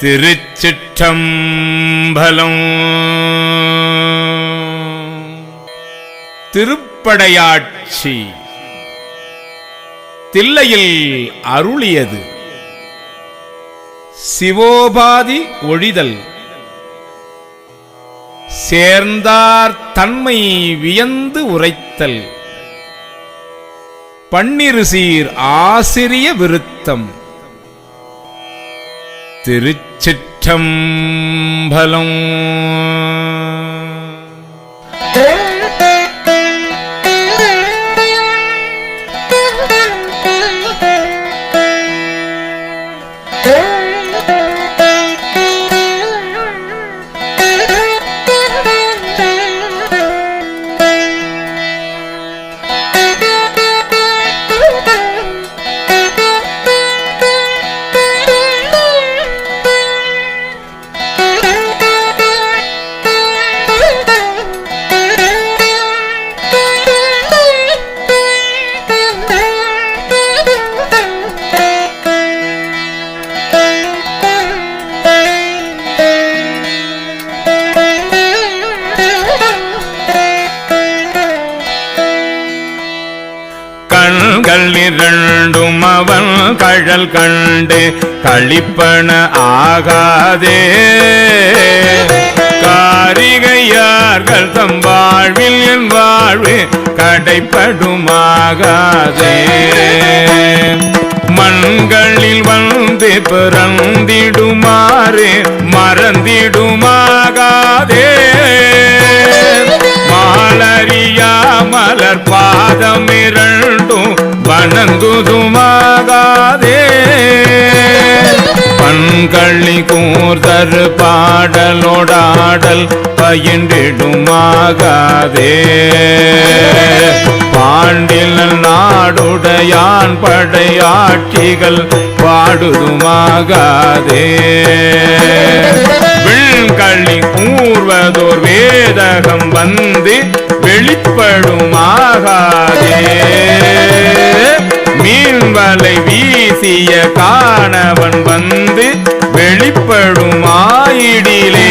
திருச்சிற்றம்பலம். திருப்படையாட்சி. தில்லையில் அருளியது. சிவோபாதி ஒழிதல். சேர்ந்தார் தன்மை வியந்து உரைத்தல். பன்னிருசீர் ஆசிரிய விருத்தம். திருச்சிற்றம்பலம். நிழல் கண்டு களிப்பன ஆகாதே. காரிகையார்கள் தம் வாழ்வில் என் வாழ்வு கடைப்படுமாகாதே. மண்களில் வந்து பிறந்திடுமாறு மறந்திடுமாகாதே. மாலரியா மலர் பாதம் இரண்டும் வணங்குதுமாகா கள்ளி கூர்தரு பாடலோடாடல் பயின்றிடுமாகாதே. பாண்டில் நாடுடையான் படையாட்சிகள் பாடுதுமாகாதே. விண்கள்ளி கூர்வதோர் வேதகம் வந்து வெளிப்படுமாகாதே. மீன்வலை வீசிய காணவன் வந்து வெளிப்படுமாயிடிலே.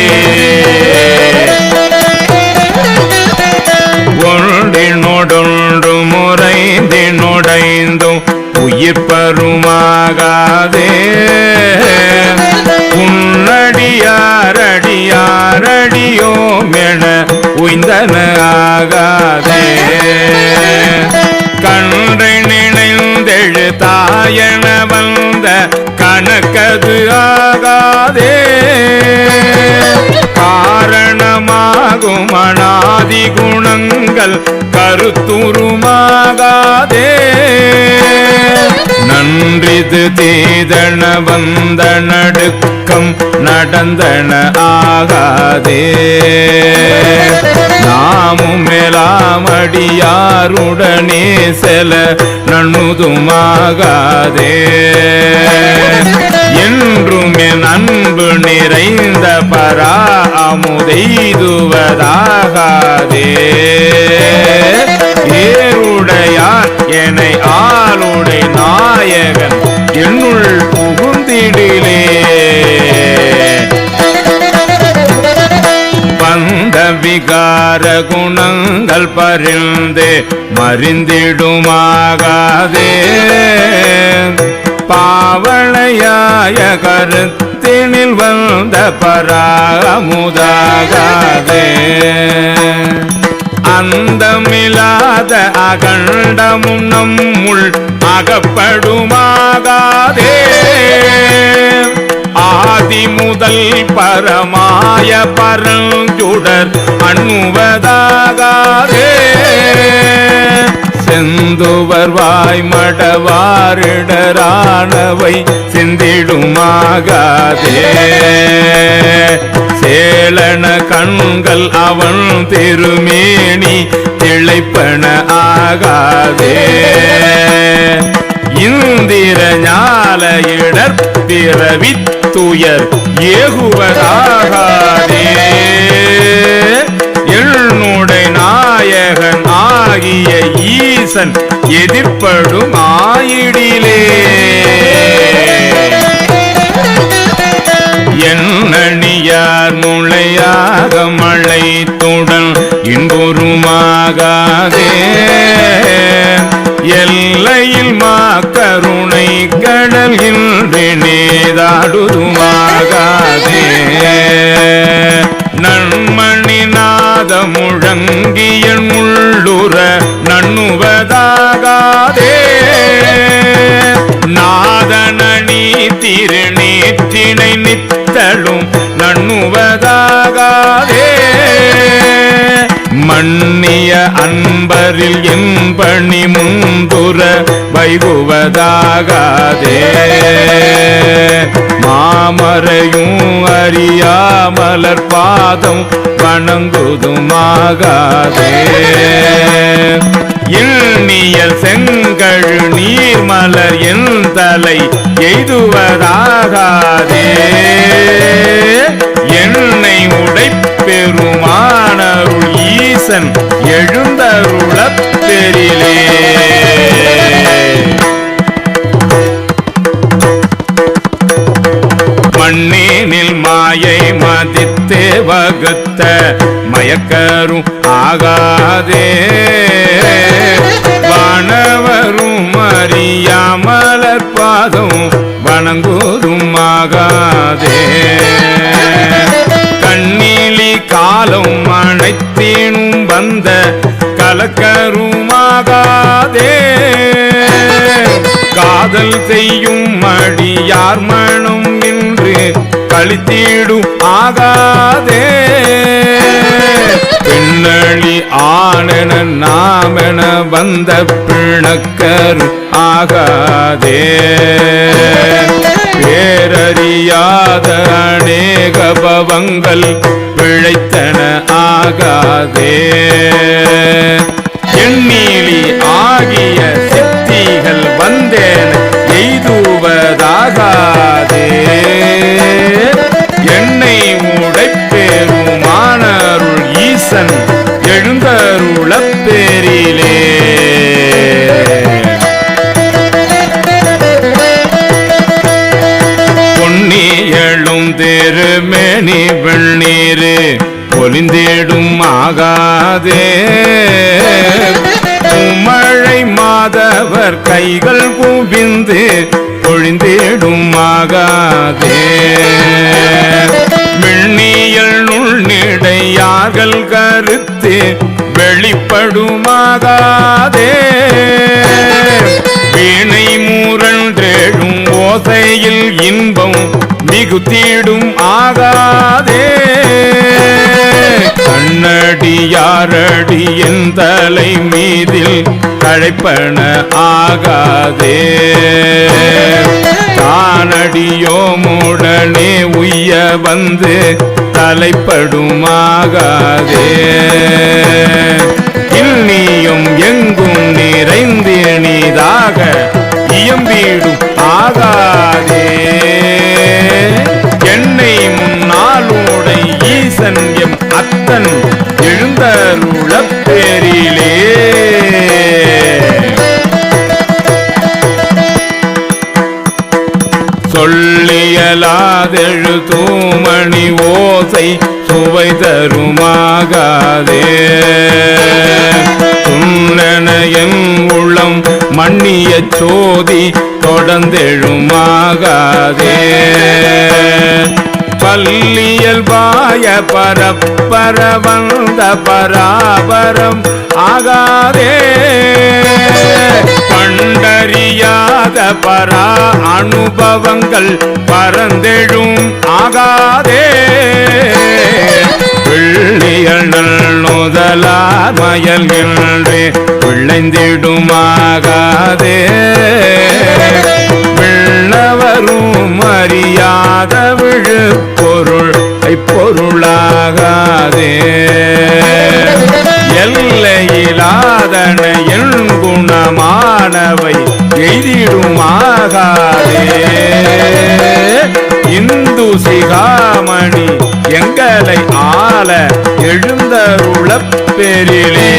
ஒன்றினொடொன்று முறைந்தினுடைந்தும் உயிர் பருமாகாதே. உன்னடியாரடியாரடியோம் என உய்ந்தன ஆகாதே. தாயன வந்த கணக்கது ஆகாதே. காரணமாகும் அனாதி குணங்கள் கருத்துருமாகாதே. நன்றிது தீதன வந்த நடுக்கம் நடந்தன ஆகாதே. நாமும் மேலாமடியாருடனே செல நன்முதுமாகாதே என்றுமே என் அன்பு நிறைந்த பரா அமுதெய்துவதாகாதே ஏருடையார் என்னை ஆளுடை நாயகன் என்னுள் புகுந்திடிலே. வந்த விகார குணங்கள் பரிந்து மறிந்திடுமாகாதே. பாவளையாய கருத்தினில் வந்த பராமுதாகாதே அந்தமில்லாத அகண்டமும் நம்முள் அகப்படுமாகாதே. ஆதி முதல் பரமாய பரஞ்சுடர் அண்ணுவதாகாதே. செந்துவர் வாய் மடவாரிடரானவை சிந்திடுமாகாதே. சேலன கண்கள் அவன் திருமேனி திளைப்பன ஆகாதே. இந்திர ஞால இடர் பிறவித்துயர் ஏகுவதாகாதே. என்னுடை நாயகன் ஆகிய ஈசன் எதிர்ப்படும் ஆயிடிலே என்னணியார் முளையாக மழை மழைத்துடன் இன்புருமாகாதே எல்லையில் மா கருணை கடல் நேதாடுதுமாகாதே நன்மணி நாத முழங்கியன் உள்ளுற நண்ணுவதாகாதே. நாதனி திருநீற்றினை நித்தலும் நண்ணுவதாகாதே. மன்னிய அன்பரில் என் பணி முந்துர வைகுவதாகாதே. மாமரையும் அறியா மலர் பாதம் வணங்குதுமாகாதே. இல்நியல் செங்கழு நீர்மலர் என் தலை எய்துவதாகாதே. என்னை உடைப்பெருமானருள் ஈசன் மயக்கரும் ஆகாதே. வானவரும் அறியாமலர் பாதம் வணங்குவதும் ஆகாதே. கண்ணிலி காலம் அனைத்தேனும் வந்த கலக்கருமாகாதே காதல் செய்யும் மடியார் மனம் என்று கழித்தீடும் ஆகாதே. பின்னழி ஆனென நாமென வந்த பிணக்கர் ஆகாதே. பேரறியாத அநேக பவங்கள் பிழைத்தன ஆகாதே. எண்ணீலி ஆகிய சித்திகள் வந்தேன. பொலிந்திடும் ஆகாதே மழை மாதவர் கைகள் குவிந்து பொழிந்திடும் ஆகாதே மின்னியல் நுண்ணிடையார்கள் கருத்து வெளிப்படுமாகாதே. வீணை மூரன்றேழும் ஓசையில் இன்பம் மிகுத்தீடும் ஆகாதே. கண்ணடியாரடி என் தலை மீதில் கழைப்பன ஆகாதே. தானடியோ மூடனே உய்ய வந்து தலைப்படுமாகாதே. சொல்லியலாதெழு தூமணி ஓசை சுவை தருமாகாதே. துண்ணன என் உள்ளம் மன்னிய சோதி தொடர்ந்தெழுமாகாதே. பல்லியல் பாய பரப்பர வந்த பராபரம் ஆகாதே. கண்டறியாத பரா அனுபவங்கள் பரந்தெழும் ஆகாதே. பிள்ளைகள் நுதலார் மயல் என்றே விளைந்திடுமாகாதே. விண்ணவரும் அறியாத குணமானவை எய்திடுமாகாதே இந்து சிகாமணி எங்களை ஆள எழுந்தருளப் பெரிலே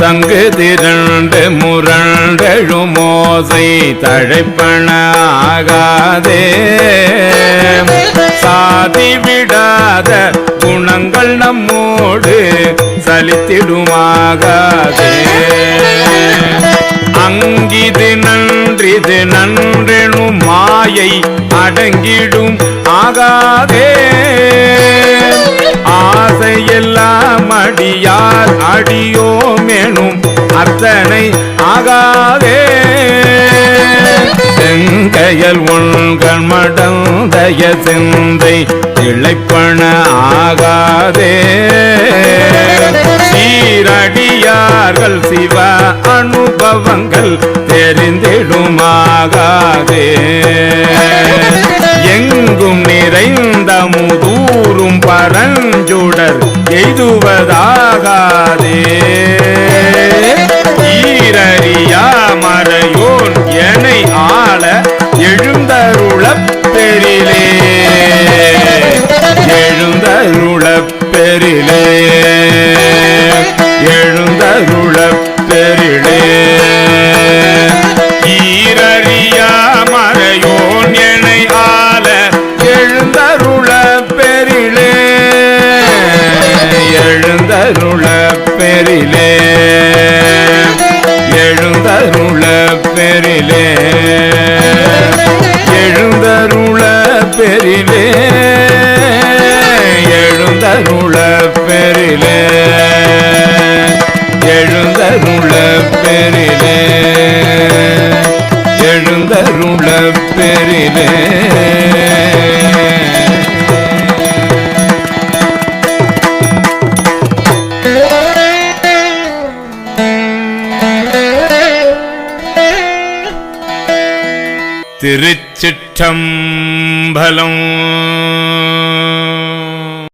சங்கு திரண்டு முரண்டழும் மோசை தழைப்பன ஆகாதே சாதி விடாத குணங்கள் நம்மோடு சலித்திடுமாகாதே. அங்கிது நன்றிது நன்றெனும் மாயை அடங்கிடும் ஆகாதே. ஆசையெல்லாம் அடியார் அடியோமெனும் அத்தனை ஆகாதே. செங்கையல் உண்கள் மடந்தய சிந்தை இழைப்பன ஆகாதே. சீரடியார்கள் சிவ அனுபவங்கள் தெரிந்திடுமாகாதே. எங்கும் நிறைந்த முது முதூரும் பரஞ்சுடர் எய்துவதாகாதே. ஈரறியா மறையோன் எனை ஆள எழுந்தருளப் பெரிலே எழுந்தருளப் பெரிலே எழுந்தருளப் பெரிலே ஈரறியா திருச்சிற்றம்பலம்.